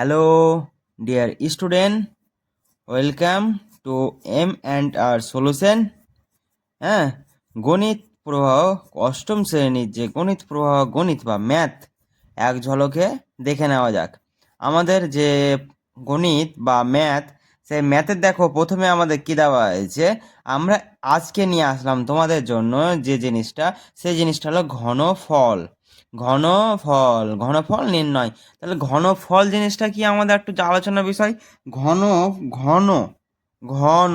Hello dear student welcome to M and R solution হ্যাঁ গণিত প্রবাহ অষ্টম শ্রেণির যে গণিত প্রবাহ, গণিত বা ম্যাথ এক ঝলকে দেখে নেওয়া যাক। আমাদের যে গণিত বা ম্যাথ সেই ম্যাথের দেখো, প্রথমে আমাদের কী দেওয়া হয়েছে? আমরা আজকে নিয়ে আসলাম তোমাদের জন্য যে জিনিসটা, সেই জিনিসটা হলো ঘনফল ঘনফল ঘনফল নির্ণয়। তাহলে ঘনফল জিনিসটা কি আমাদের একটু যে আলোচনার বিষয়? ঘন ঘন ঘন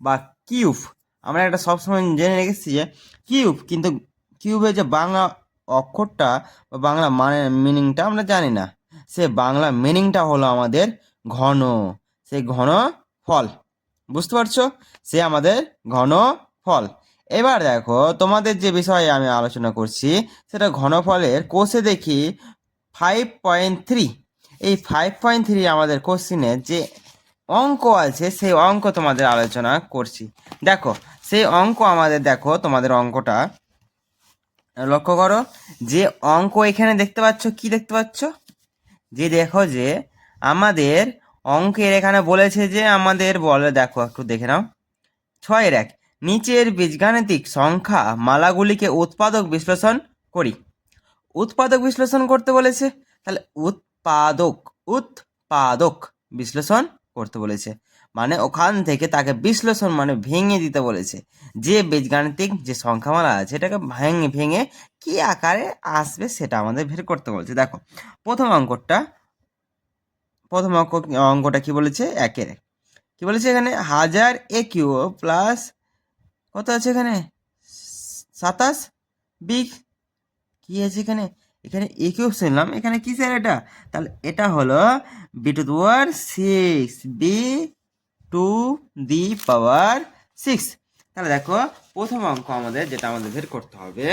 বা কিউব। আমরা একটা সবসময় জেনে রেখেছি যে কিউব, কিন্তু কিউবের যে বাংলা অক্ষরটা বা বাংলা মানে মিনিংটা আমরা জানি না। সে বাংলা মিনিংটা হলো আমাদের ঘন। সে ঘন ফল বুঝতে পারছ? সে আমাদের ঘন ফল এবার দেখো, তোমাদের যে বিষয়ে আমি আলোচনা করছি, সেটা ঘনফলের কোষে দেখি ফাইভ পয়েন্ট থ্রি এই ফাইভ পয়েন্ট থ্রি আমাদের কোশ্চিনের যে অঙ্ক আছে, সেই অঙ্ক তোমাদের আলোচনা করছি। দেখো, সেই অঙ্ক আমাদের, দেখো, তোমাদের অঙ্কটা। লক্ষ্য করো, যে অঙ্ক এখানে দেখতে পাচ্ছ, কি দেখতে পাচ্ছ? যে দেখো যে আমাদের অঙ্কের এখানে বলেছে যে আমাদের বলে, দেখো, একটু দেখে নাও। ছয়ের এক। নিচের বীজগাণিতিক সংখ্যা মালাগুলিকে উৎপাদক বিশ্লেষণ করি। উৎপাদক বিশ্লেষণ করতে বলেছে, তাহলে উৎপাদক উৎপাদক বিশ্লেষণ করতে বলেছে। মানে ওখান থেকে তাকে বিশ্লেষণ মানে ভেঙে দিতে বলেছে। যে বীজগাণিতিক যে সংখ্যামালা আছে, এটাকে ভেঙে ভেঙে কি আকারে আসবে সেটা আমাদের বের করতে বলছে। দেখো, প্রথম অঙ্কটা, প্রথম অঙ্ক, অঙ্কটা কি বলেছে? একের। এক কি বলেছে এখানে? হাজার এ কিউ প্লাস কত আছে এখানে? সাতাশ? বি কি আছে এখানে? এখানে এ কিউব শুনলাম। এখানে কি স্যার এটা? তাহলে এটা হলো B to power six B to the power six তাহলে দেখো, প্রথম অঙ্ক আমাদের যেটা আমাদের বের করতে হবে,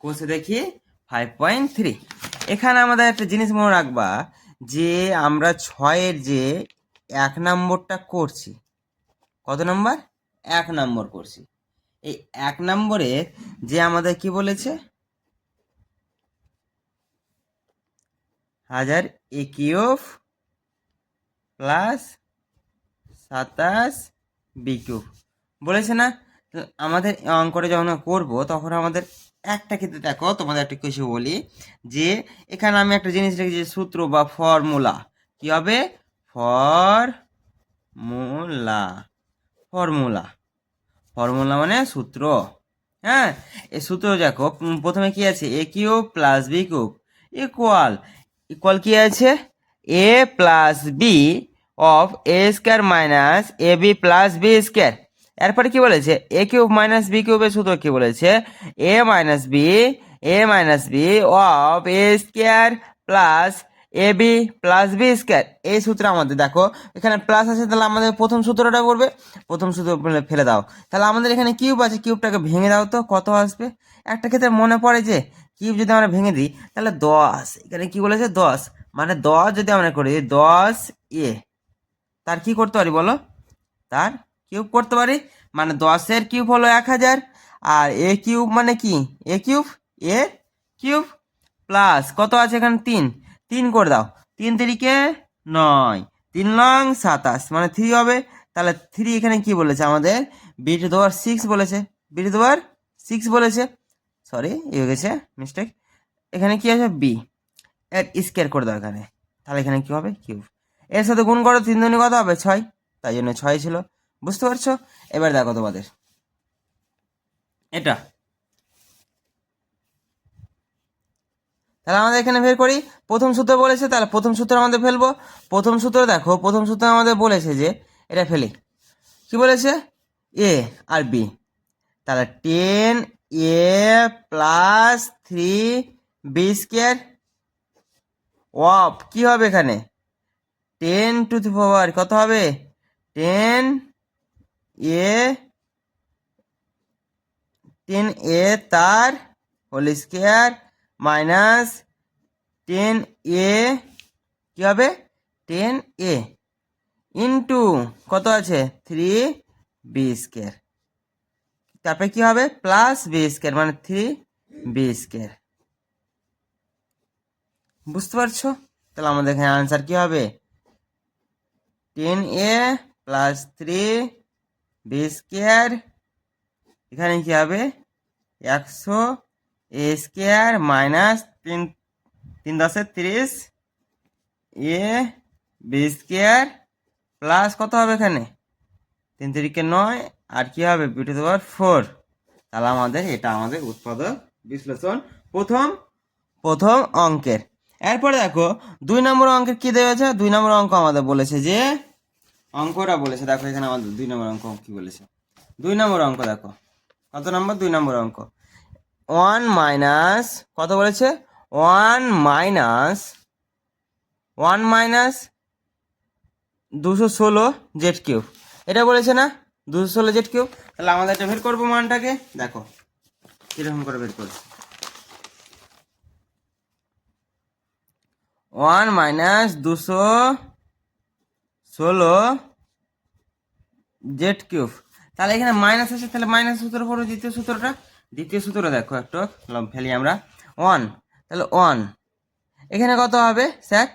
কোষে দেখি ফাইভ পয়েন্ট থ্রি এখানে আমাদের একটা জিনিস মনে রাখবা, যে আমরা ছয়ের যে এক নম্বরটা করছি, কত নম্বর? এক নম্বর করছি। এই এক নম্বরে যে আমাদের কি বলেছে? হাজার একিউফ প্লাস সাতাশ বিকিউফ। বলেছে না? আমাদের এই অঙ্কটা যখন করব, তখন আমাদের একটা ক্ষেত্রে দেখো, তোমাদের একটা কিছু বলি যে, এখানে আমি একটা জিনিস রেখেছি সূত্র বা ফর্মুলা। কি হবে? ফর্মুলা। ফর্মুলা। ফর্মুলা মানে সূত্র। হ্যাঁ এ সূত্র দেখো প্রথমে কি আছে? A cube plus B cube equal. Equal কি আছে? A plus B of A square minus A B plus B square. এরপরে কি বলেছে? এ কিউব মাইনাস বি কিউবের সূত্র কি বলেছে? A minus B, A minus B of A square plus A B plus B square এই সূত্র আমাদের, দেখো, এখানে প্লাস আছে, তাহলে আমাদের প্রথম সূত্রটা করবে। প্রথম সূত্র ফেলে দাও। তাহলে আমাদের এখানে কিউব আছে কিউবটাকে ভেঙে দাও তো, কত আসবে? একটা ক্ষেত্রে মনে পড়ে যে কিউব যদি আমরা ভেঙে দিই, তাহলে দশ। এখানে কি বলেছে? দশ। মানে দশ যদি আমরা করি, দশ এ তার কি করতে পারি বলো? তার কিউব করতে পারি। মানে দশের কিউব হলো এক হাজার। আর এ কিউব মানে কি? A cube A cube plus কত আছে এখানে? তিন। তিন করে দাও। তিন তিরিকে নয়। তিন লং সাতাশ মানে থ্রি হবে। তাহলে থ্রি এখানে কি বলেছে আমাদের? বিট দেওয়ার সিক্স বলেছে। বিট দেওয়ার সিক্স বলেছে। সরি এ হয়ে গেছে মিস্টেক এখানে কি আছে? বি এর স্কোয়ার করে দাও এখানে। তাহলে এখানে কি হবে? কিউব এর সাথে গুণ করো, তিন দুনি কত হবে? ছয়। তাই জন্য ছয় ছিল। বুঝতে পারছ? এবার দেখো তোমাদের। এটা। তাহলে আমাদের এখানে বের করি। প্রথম সূত্র বলেছে, তাহলে প্রথম সূত্র আমাদের ফেলব। প্রথম সূত্র দেখো, প্রথম সূত্র আমাদের বলেছে যে, এটা ফেলি। কি বলেছে? এ আর বি তাহলে ten A plus three B square of কি হবে এখানে? টেন টু দি পাওয়ার কত হবে? টেন এ টেন এ তার whole square minus ten A, কী হবে? টেন এ ইন্টু কত আছে? Three B square. তারপরে কি হবে? প্লাস বি স্কোয়ার মানে থ্রি বি স্কোয়ার। বুঝতে পারছ? তাহলে আমাদের এখানে আনসার কি হবে? Ten A plus three B square, এখানে কি হবে? একশো এ স্কোয়ার মাইনাস তিন তিন দশে তিরিশ, এ, বি স্কোয়ার প্লাস কত হবে এখানে? তিন তিরিকে নয়, আর কি হবে? B to four. তাহলে আমাদের এটা আমাদের উৎপাদক বিশ্লেষণ প্রথম প্রথম অঙ্কের। এরপরে দেখো, দুই নম্বর অঙ্কের কি দেওয়া আছে দুই নম্বর অঙ্ক আমাদের বলেছে যে অঙ্কটা বলেছে, দেখো এখানে আমাদের দুই নম্বর অঙ্ক কি বলেছে? দুই নম্বর অঙ্ক দেখো। কত নম্বর? দুই নম্বর অঙ্ক। ওয়ান মাইনাস, কত বলেছে? ওয়ান মাইনাস ওয়ান মাইনাস দুশো ষোলো জেড কিউব। এটা বলেছে না? দুশো ষোলো জেড কিউব। তাহলে আমাদের এটা বের করব মানটাকে। দেখো, কীরকম করে বের করছি। ওয়ান মাইনাস দুশো ষোলো জেড কিউব। তাহলে এখানে মাইনাস আছে, তাহলে মাইনাস সূত্র পড়ো, দ্বিতীয় সূত্রটা। দ্বিতীয় সূত্র দেখো একটু ফেলি আমরা। ওয়ান তাহলে ওয়ান এখানে কত হবে, স্যার?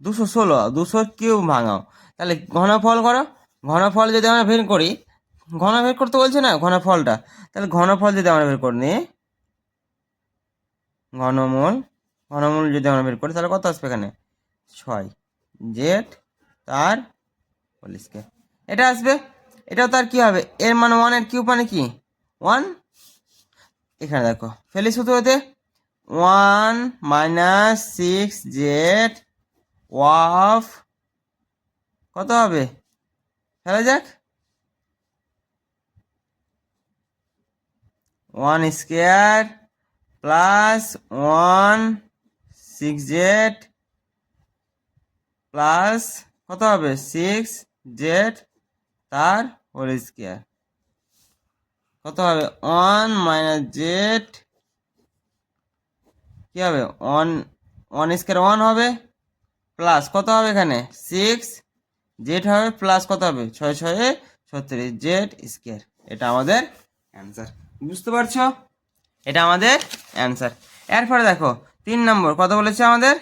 দুশো ষোলো, দুশো কিউব ভাঙাও। তাহলে ঘনফল করো, ঘনফল যদি আমরা বের করি, ঘন বের করতে বলছে না, ঘনফলটা। তাহলে ঘনফল যদি আমরা বের করে নিই ঘনমূল ঘনমূল যদি আমরা বের করি, তাহলে কত আসবে এখানে? ছয়। জেড তার পলিশকে এটা আসবে, এটাও তার কি হবে? এর মানে ওয়ানের কিউব মানে কি? ওয়ান এখানে দেখো। ফেলি সূত্রতে one minus six Z whole কত হবে? ফেলা যাক। One square plus one six Z plus কত হবে? সিক্স জেড তার হোল স্কোয়ার। কত হবে? ওয়ান মাইনাস জেড কি হবে? ওয়ান ওয়ান স্কোয়ার ওয়ান হবে? প্লাস কত হবে এখানে? সিক্স জেড হবে প্লাস কত হবে? ছয় ছয়ে ছত্রিশ জেড স্কোয়ার এটা আমাদের অ্যান্সার বুঝতে পারছ? এটা আমাদের অ্যান্সার এরপরে দেখো, তিন নম্বর, কত বলেছে আমাদের?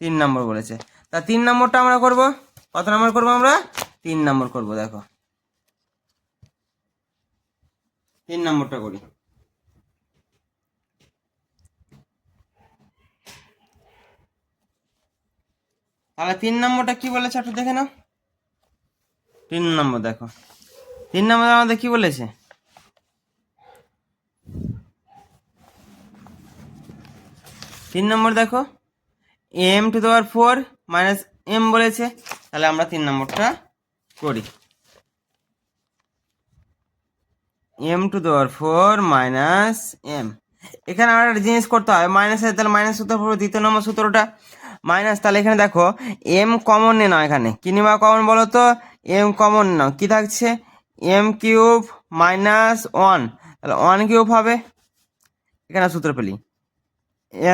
তিন নম্বর বলেছে। তা তিন নম্বরটা আমরা করব? কত নম্বর করব আমরা? তিন নম্বর করব, দেখো। তিন নম্বরটা করি। তাহলে তিন নম্বরটা কি বলেছে একটু দেখে নাও। তিন নম্বর দেখো। তিন নম্বর আমাদের কি বলেছে? তিন নম্বর দেখো। M to the power four minus M বলেছে। তাহলে আমরা তিন নম্বরটা করি। M to the power four minus M এখানে আমরা একটা জিনিস করতে হয় মাইনাস আছে তাহলে মাইনাস সূত্র পড়ব দ্বিতীয় নম্বর সূত্রটা। মাইনাস তাহলে এখানে দেখো এম কমন নে নাও এখানে। কি নিবা কমন বলো তো? এম কমন নাও কি থাকছে? এম কিউব মাইনাস ওয়ান তাহলে ওয়ান কিউব হবে। এখানে সূত্র পেলি।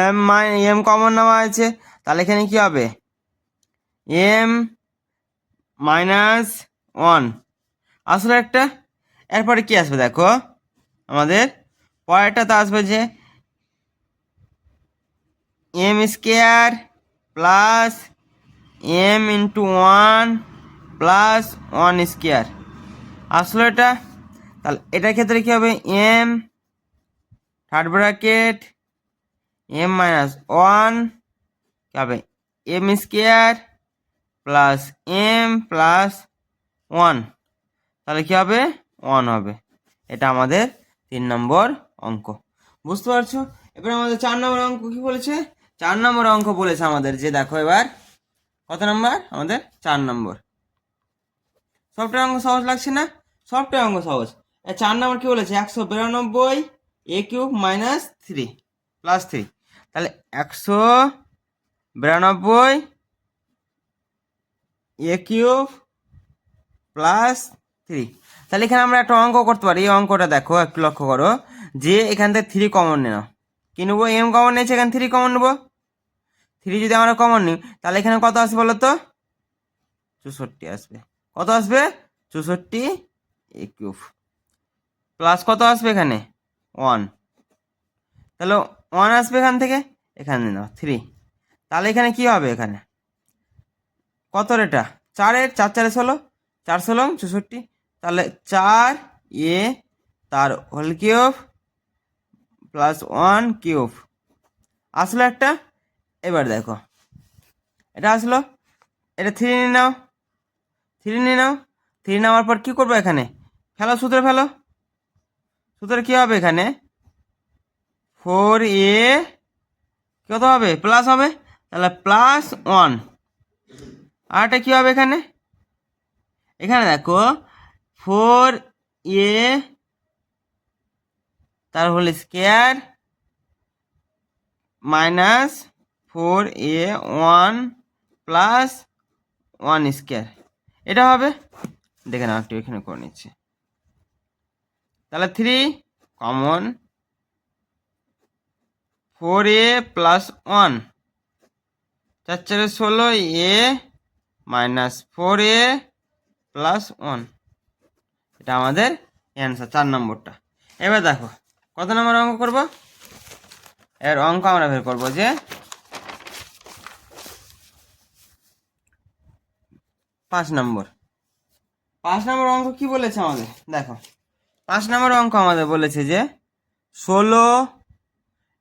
এম মাই এম কমন নেওয়া আছে তাহলে এখানে কি হবে? এম মাইনাস ওয়ান আসলে একটা এরপরে কি আসবে দেখো? আমাদের পরেরটাতে আসবে যে M square plus M into one plus one square আসলো এটা। তাহলে এটার ক্ষেত্রে কী হবে? M third bracket M minus one কী হবে? M square plus M plus one তাহলে কী হবে? ওয়ান হবে। এটা আমাদের তিন নম্বর অঙ্ক। বুঝতে পারছ? এবার আমাদের চার নম্বর অঙ্ক কি বলেছে? চার নম্বর অঙ্ক বলেছে আমাদের, যে দেখো এবার, কত নম্বর? আমাদের চার নম্বর। সফটওয়্যার অঙ্ক সহজ লাগছে না? সফটওয়্যার অঙ্ক সহজ। চার নম্বর কি বলেছে? একশো বিরানব্বই, A cube minus three, plus three. তাহলে একশো বিরানব্বই, এ কিউব প্লাস থ্রি। তাহলে এখানে আমরা একটা অঙ্ক করতে পারি। এই অঙ্কটা দেখো, একটু লক্ষ্য করো। যে এখান থেকে থ্রি কমন নেও কি নেব? এম কমন নিয়েছে, এখানে থ্রি কমন নেব? থ্রি যদি আমরা কমন নিই, তাহলে এখানে কত আসবে বলো তো? চৌষট্টি আসবে। কত আসবে? চৌষট্টি এ কিউব প্লাস কত আসবে এখানে? ওয়ান তাহলে ওয়ান আসবে এখান থেকে? এখানে নাও থ্রি তাহলে এখানে কি হবে এখানে? কত রেটা চারের, চার, চারে ষোলো। চার ষোলো, চৌষট্টি। তাহলে চার এ তার whole cube plus one cube আসলো একটা, এবার দেখো। এটা আসলো, এটা থ্রি নিয়ে নাও থ্রি নিয়ে নাও থ্রি নেওয়ার পর কী করব এখানে? ফেলো, সূত্রে ফেলো। সূত্রে কী হবে এখানে? ফোর এ কত হবে? প্লাস হবে। তাহলে প্লাস ওয়ান আরটা কী হবে এখানে? এখানে দেখো ফোর এ, তার whole square minus four A one plus one square. এটা হবে দেখে নাও একটু এখানে করে নিচ্ছি। তাহলে three common four A plus one চার চারে ষোলো A minus four A plus one এটা আমাদের অ্যান্সার চার নম্বরটা। এবার দেখো, কত নম্বর অঙ্ক করব? এর অঙ্ক আমরা বের করব যে পাঁচ নম্বর। পাঁচ নম্বর অঙ্ক কি বলেছে আমাদের? দেখো, পাঁচ নম্বর অঙ্ক আমাদের বলেছে যে ষোলো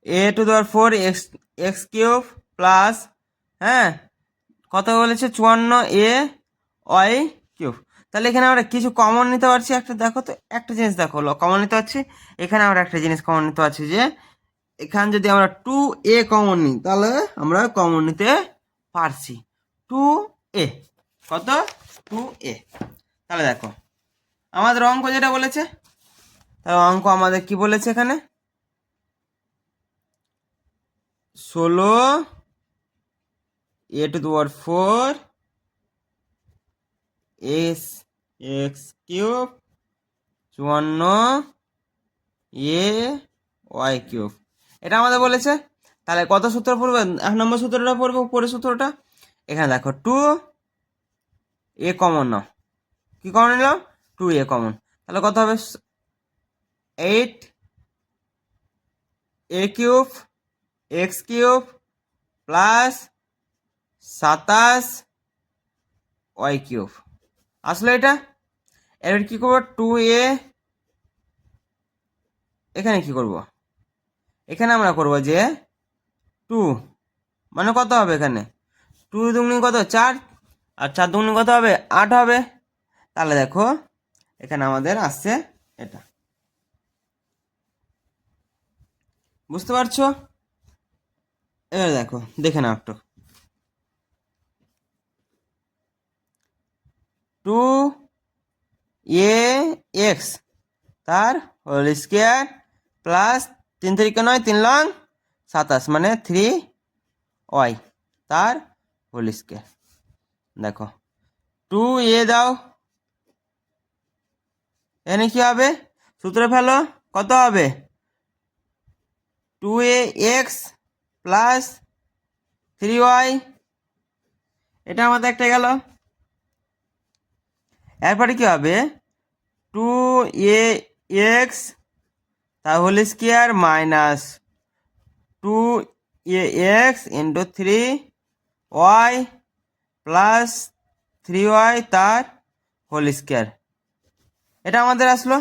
A to the four X X cube plus হ্যাঁ কত বলেছে? চুয়ান্ন এ ওয়াই কিউব। তাহলে এখানে আমরা কিছু কমন নিতে পারছি। একটা দেখো তো, একটা জিনিস দেখো কমন নিতে পারছি। এখানে আমরা একটা জিনিস কমন নিতে পারছি যে, এখানে যদি আমরা টু এ কমন নিই, তাহলে আমরা কমন নিতে পারছি। টু এ কত? টু এ তাহলে দেখো, আমাদের অঙ্ক যেটা বলেছে তাহলে অঙ্ক আমাদের কি বলেছে এখানে? ষোলো A to the power four S X cube চুয়ান্ন এ ওয়াই কিউব। এটা আমাদের বলেছে। তাহলে কত সূত্র পড়বে? এক নম্বর সূত্রটা পড়বে উপরের সূত্রটা। এখানে দেখো, টু এ কমন নাও। কি কমন নিলাম টু এ কমন। তাহলে কত হবে? Eight A cube, X cube plus সাতাশ ওয়াই কিউব। আসলে এটা? এবার কী করব? টু এ এখানে কি করব? এখানে আমরা করব যে টু মানে কত হবে এখানে? টু দুগুনি কত? চার। আর চার দুগুনি কত হবে? আট হবে। তাহলে দেখো, এখানে আমাদের আসছে এটা। বুঝতে পারছ? এবার দেখো, দেখে নাও একটু। টু এ এক্স তার হোল স্কোয়ার প্লাস তিন তারিখে নয়, তিন লং, সাতাশ মানে থ্রি ওয়াই তার হোল স্কোয়ার দেখো টু এ দাও এখানে কি হবে? সূত্রে ফেলো, কত হবে? Two A X plus three Y এটা আমাদের একটা গেল। এরপরে কি হবে? টু এ এক্স তাহলে square minus two A X into three Y plus three Y তার হোল স্কোয়ার। এটা আমাদের আসলো।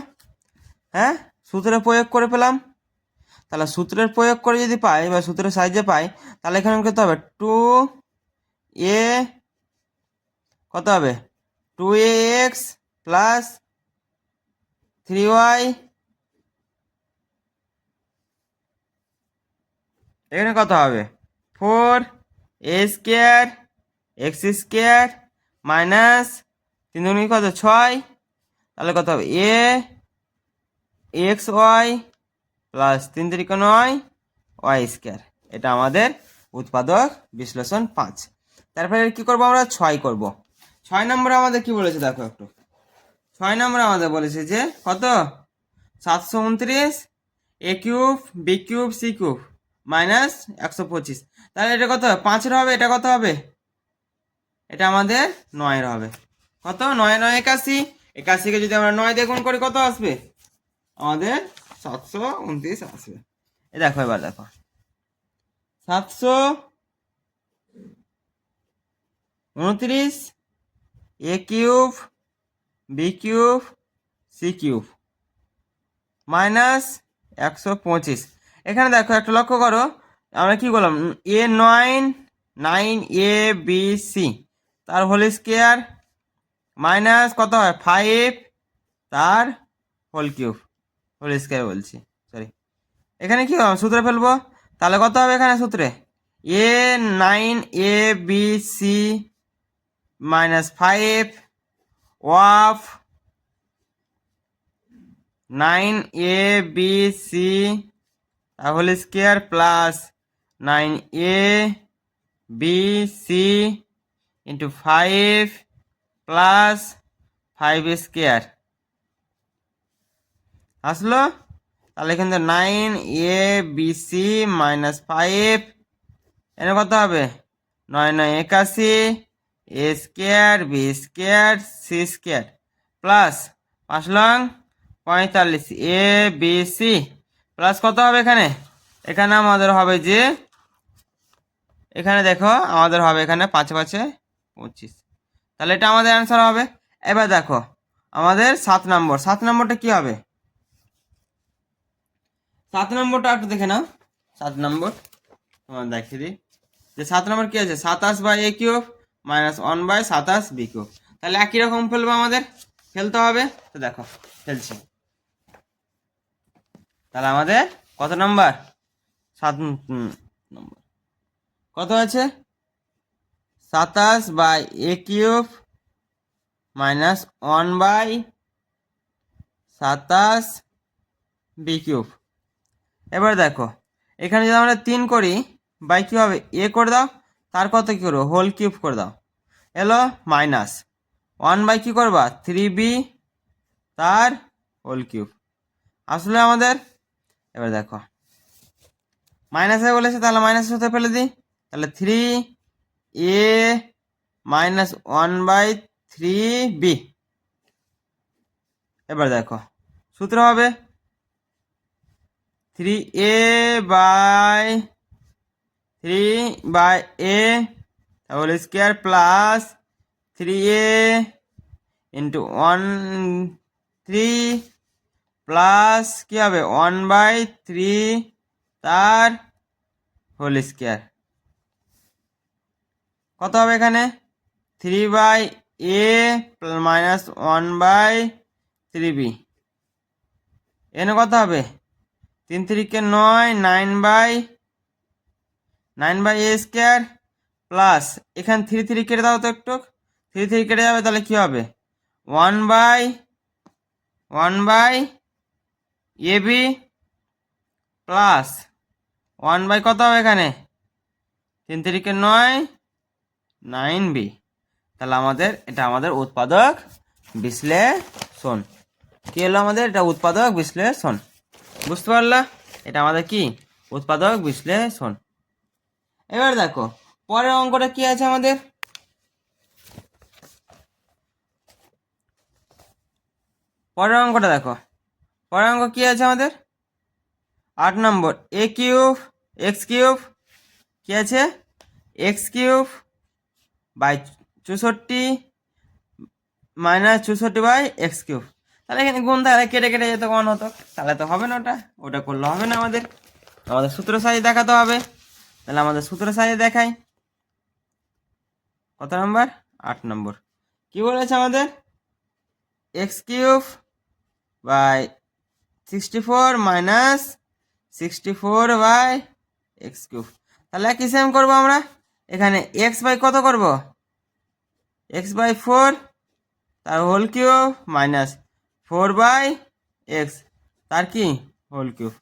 হ্যাঁ? সূত্রে প্রয়োগ করে পেলাম। তাহলে সূত্রের প্রয়োগ করে যদি পাই বা সূত্রের সাহায্যে পাই, তাহলে এখানে কত হবে? টু এ কত হবে? Two A X plus three Y এখানে কত হবে? Four A square X square minus তিন দুগুণি কত? ছয়। তাহলে কত হবে? এ এক্স ওয়াই প্লাস তিন তিরিক নয় ওয়াই স্কোয়ার এটা আমাদের উৎপাদক বিশ্লেষণ পাঁচ। তারপরে কি করব আমরা? ছয় করব। ছয় নম্বরে আমাদের কি বলেছে? দেখো একটু। ছয় নম্বরে আমাদের বলেছে যে, কত? সাতশো উনত্রিশ, A cube, B cube, C cube, minus একশো পঁচিশ। তাহলে এটা কত? পাঁচের হবে, এটা কত হবে? এটা আমাদের নয়ের হবে। কত? নয় নয়, একাশি। একাশিকে যদি আমরা নয় দিয়ে গুণ করি, কত আসবে? আমাদের সাতশো উনত্রিশ আসবে। এ দেখো এবার দেখো। সাতশো উনত্রিশ A cube B cube C cube minus একশো পঁচিশ। এখানে দেখো, একটা লক্ষ্য করো। আমরা কি করলাম? A nine nine A B C তার হোল স্কোয়ার মাইনাস কত হয়? ফাইভ তার হোল কিউব হোল স্কোয়ার বলছি সরি এখানে কি হবে সূত্রে ফেলব। তাহলে কত হবে এখানে সূত্রে? A nine A B C minus five whole nine A B C whole square plus nine A B C into five plus five square আসলো? তাহলে কিন্তু nine A B C minus five এনে কত হবে? নয় নয়, একাশি। A square, B square, C square. Plus পাঁচ লং, পঁয়তাল্লিশ। A, B, C. প্লাস কত হবে এখানে? এখানে আমাদের হবে যে, এখানে দেখো, আমাদের হবে এখানে পাঁচে পাঁচে পঁচিশ। তাহলে এটা আমাদের অ্যান্সার হবে। এবার দেখো, আমাদের সাত নম্বর। সাত নম্বরটা কি হবে? সাত নম্বরটা একটু দেখে নাও। সাত নম্বর, তোমার দেখিয়ে দিই। যে সাত নম্বর কি আছে? সাতাশ by A cube. Minus one by সাতাশ বি কিউব তাহলে একই রকম ফেলব আমাদের? ফেলতে হবে? তো দেখো, ফেলছি। তাহলে আমাদের কত নম্বর সাত নম্বর কত আছে সাতাশ by A cube minus one by সাতাশ বি কিউব এবার দেখো, এখানে যদি আমরা তিন করি বাই কী হবে? এ করে দাও। তার কত কী করব? হোল কিউব করে দাও। এলো মাইনাস ওয়ান বাই কী করবা? থ্রি বি তার হোল কিউব আসলে আমাদের, এবার দেখো। মাইনাসে বলেছে, তাহলে মাইনাস হতে ফেলে দিই। তাহলে three a minus one by three b এবার দেখো, সূত্র হবে three a by three by a তাহলে square plus three a into one three plus কী হবে? ওয়ান বাই থ্রি তার হোল স্কোয়ার কত হবে এখানে? Three by a minus one by three b এনে কত হবে? তিন তিরিকে নয় nine by nine by a square plus এখানে থ্রি থ্রি কেটে দাও তো একটু। থ্রি থ্রি কেটে যাবে, তাহলে কী হবে? One by one by a b plus one by কত হবে এখানে? তিন তিরিকে নয়, নাইন বি। তাহলে আমাদের, এটা আমাদের উৎপাদক বিশ্লেষণ। কি হলো আমাদের? এটা উৎপাদক বিশ্লেষণ। বুঝতে পারলা? এটা আমাদের কি? উৎপাদক বিশ্লেষণ। এবার দেখো, পরের অঙ্কটা কি আছে আমাদের? পরের অঙ্কটা দেখো, পরের অঙ্ক কি আছে আমাদের? আট নম্বর এ কিউব এক্স কিউব, কি আছে? এক্স কিউব বাই চৌষট্টি মাইনাস চৌষট্টি বাই এক্স কিউব। তাহলে এখানে গুণ তাহলে কেটে কেটে যেত কোন হতো। তাহলে তো হবে না ওটা ওটা করলে হবে না আমাদের। আমাদের সূত্র সাইজ দেখাতে হবে। তাহলে আমাদের সূত্র সাইজ দেখাই। কত নম্বর? আট নম্বর। কি বলেছে আমাদের? X cube by sixty four minus sixty four by x cube. তাহলে একই সেম করব আমরা? এখানে এক্স বাই কত করব? এক্স বাই ফোর তার whole cube minus four by x তার কি? Whole cube.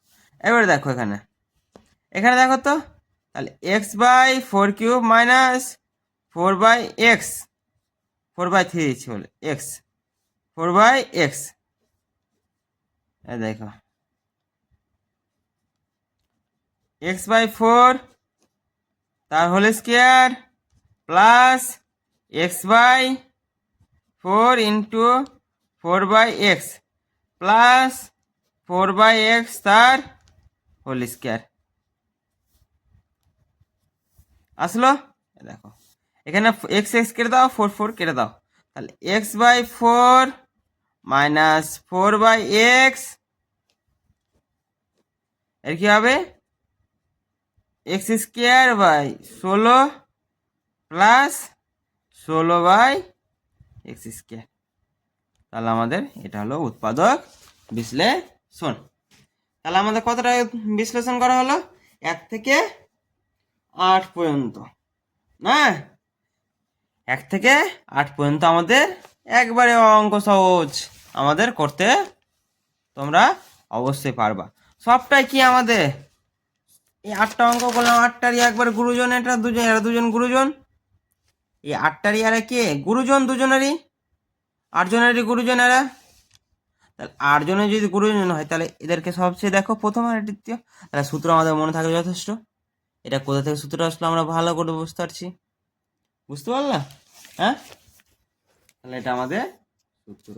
এবার দেখো এখানে। এখানে দেখো তো তাহলে x by four cube minus four by x four by three বলে এক্স ফোর বাই এক্স দেখো এক্স বাই ফোর তার whole square plus x by four into four by x plus four by x তার whole square আসলো? দেখো। এখানে x x কেটে দাও four four কেটে দাও। তাহলে x by four minus four by এক্সের কি হবে? এক্স স্কোয়ার বাই ষোলো প্লাস ষোলো বাই এক্স স্কোয়ার তাহলে আমাদের এটা হলো উৎপাদক বিশ্লেষণ। তাহলে আমাদের কতটা বিশ্লেষণ করা হলো? এক থেকে আট পর্যন্ত। না এক থেকে আট পর্যন্ত আমাদের একবারে অঙ্ক সহজ। আমাদের করতে তোমরা অবশ্যই পারবা। সবটাই কি আমাদের? এই আটটা অঙ্ক করলাম, আটটারই একবার গুরুজন, এটা দুজন, এরা দুজন গুরুজন। এই আটটারই এরা কে? গুরুজন, দুজনেরই? আটজনেরই গুরুজন এরা? তাহলে আটজনের যদি গুরুজন হয়, তাহলে এদেরকে সবচেয়ে দেখো প্রথম আর দ্বিতীয়। তাহলে সূত্র আমাদের মনে থাকে যথেষ্ট। এটা কোথা থেকে সূত্র আসলো? আমরা ভালো করে বুঝতে পারছি। বুঝতে পারলাম হ্যাঁ? তাহলে এটা আমাদের সূত্র।